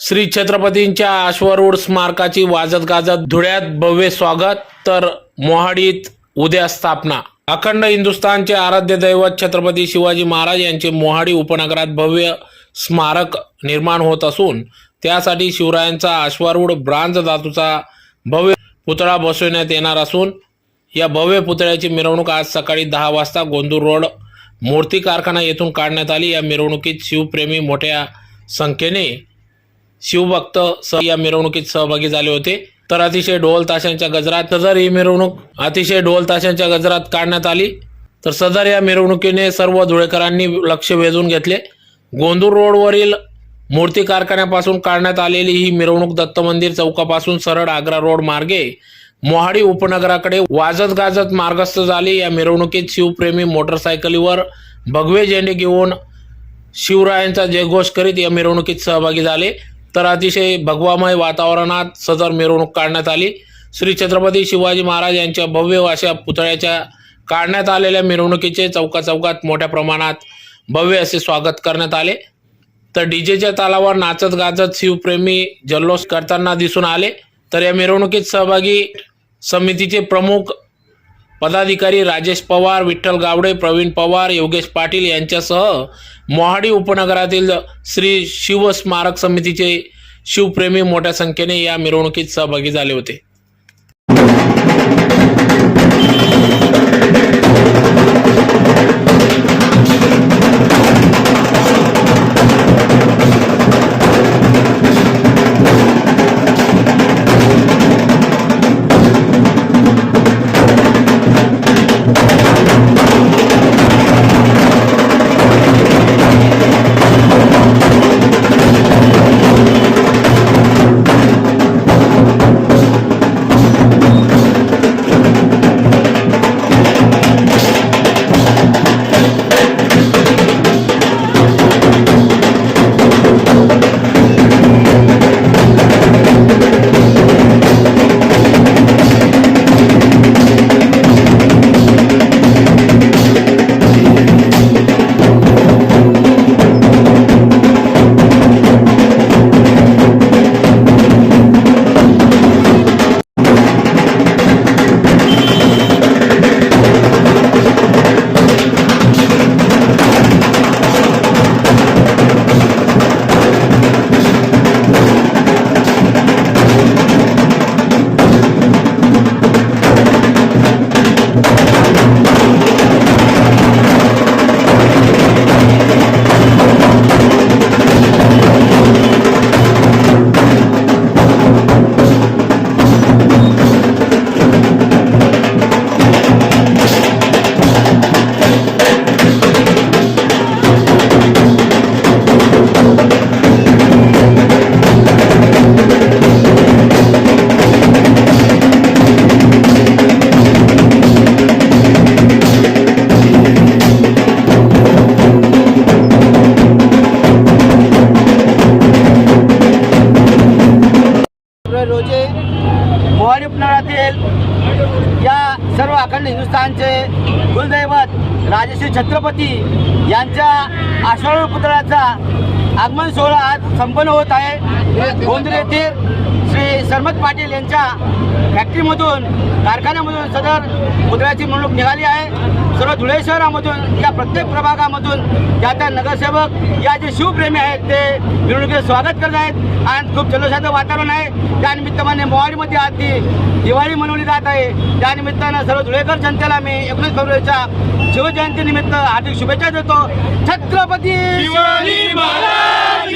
श्री छत्रपतींच्या अश्वरूढ स्मारकाची वाजत गाजत धुळ्यात भव्य स्वागत. तर मोहाडीत उद्या स्थापना. अखंड हिंदुस्थानचे आराध्य दैवत छत्रपती शिवाजी महाराज यांचे मोहाडी उपनगरात भव्य स्मारक निर्माण होत असून त्यासाठी शिवरायांचा अश्वारूढ ब्रांज धातूचा भव्य पुतळा बसवण्यात येणार असून या भव्य पुतळ्याची मिरवणूक आज सकाळी दहा वाजता गोंदूर रोड मूर्ती कारखाना येथून काढण्यात आली. या मिरवणुकीत शिवप्रेमी मोठ्या संख्येने शिवभक्त सह या मिरवणुकीत सहभागी झाले होते. तर अतिशय ढोल ताशांच्या गजरात सदर ही मिरवणूक अतिशय ढोल ताशांच्या गजरात काढण्यात आली. तर सदर या मिरवणुकीने सर्व धुळेकरांनी लक्ष वेधून घेतले. गोंदूर रोडवरील मूर्ती कारखान्यापासून काढण्यात आलेली ही मिरवणूक दत्त मंदिर चौकापासून सरळ आग्रा रोड मार्गे मोहाडी उपनगराकडे वाजत गाजत मार्गस्थ झाली. या मिरवणुकीत शिवप्रेमी मोटरसायकलीवर भगवे झेंडे घेऊन शिवरायांचा जयघोष करीत या मिरवणुकीत सहभागी झाले. तर अतिशय भगवामय वातावरणात सदर मिरवणूक काढण्यात आली. श्री छत्रपती शिवाजी महाराज यांच्या भव्य अशा पुतळ्याच्या काढण्यात आलेल्या मिरवणुकीचे चौका चौकात मोठ्या प्रमाणात भव्य असे स्वागत करण्यात आले. तर डीजेच्या तालावर नाचत गाजत शिवप्रेमी जल्लोष करताना दिसून आले. तर या मिरवणुकीत सहभागी समितीचे प्रमुख पदाधिकारी राजेश पवार विठ्ठल गावडे प्रवीण पवार योगेश पाटील यांच्यासह मोहाडी उपनगरातील श्री शिवस्मारक समितीचे शिवप्रेमी मोठ्या संख्येने या मिरवणुकीत सहभागी झाले होते. सर्व अखंड हिंदुस्थानचे कुलदैवत राजश्री छत्रपती यांच्या आषाढ पुतळ्याचा आगमन सोहळा आज संपन्न होत आहे. गोंदर येथील श्री सरमत पाटील यांच्या फॅक्टरीमधून कारखान्यामधून सदर पुतळ्याची मिरवणूक निघाली आहे. सर्व धुळे शहरामधून या प्रत्येक प्रभागामधून त्या त्या नगरसेवक या जे शिवप्रेमी आहेत ते मिरवणुकीचं स्वागत करत आहेत. आणि खूप जल्लोषाचं वातावरण आहे. त्यानिमित्ताने मोवाडीमध्ये मोहाडीमध्ये आज ती दिवाळी मनवली जात आहे. त्यानिमित्तानं सर्व धुळेकर जनतेला मी एकोणीस फेब्रुवारीच्या शिवजयंतीनिमित्त हार्दिक शुभेच्छा देतो. छत्रपती शिवाजी महाराज